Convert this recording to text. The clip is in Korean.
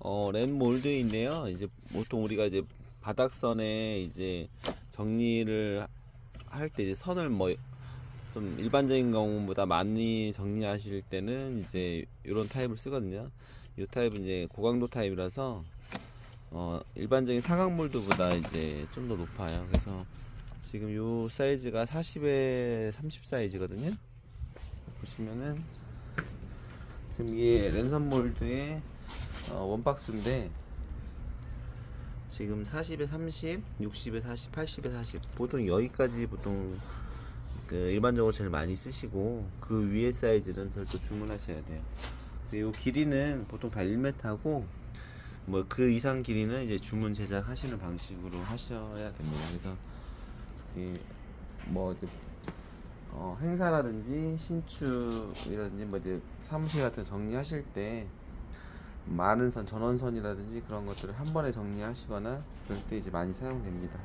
어, 램 몰드인데요. 이제 보통 우리가 이제 바닥선에 이제 정리를 할 때 이제 선을 뭐 좀 일반적인 경우보다 많이 정리하실 때는 이제 이런 타입을 쓰거든요. 이 타입은 이제 고강도 타입이라서 어, 일반적인 사각 몰드보다 이제 좀 더 높아요. 그래서 지금 요 사이즈가 40에 30 사이즈거든요. 보시면은 지금 이게 랜선 몰드의 어, 원박스인데 지금 40에 30, 60에 40, 80에 40 보통 여기까지 보통 그 일반적으로 제일 많이 쓰시고 그 위에 사이즈는 별도 주문하셔야 돼요. 그리고 길이는 보통 다 1m고 뭐 그 이상 길이는 이제 주문 제작하시는 방식으로 하셔야 됩니다. 그래서 이뭐 어, 행사라든지 신축이라든지 뭐 이제 사무실 같은 거 정리하실 때 많은 선 전원선이라든지 그런 것들을 한 번에 정리하시거나 그럴 때 이제 많이 사용됩니다.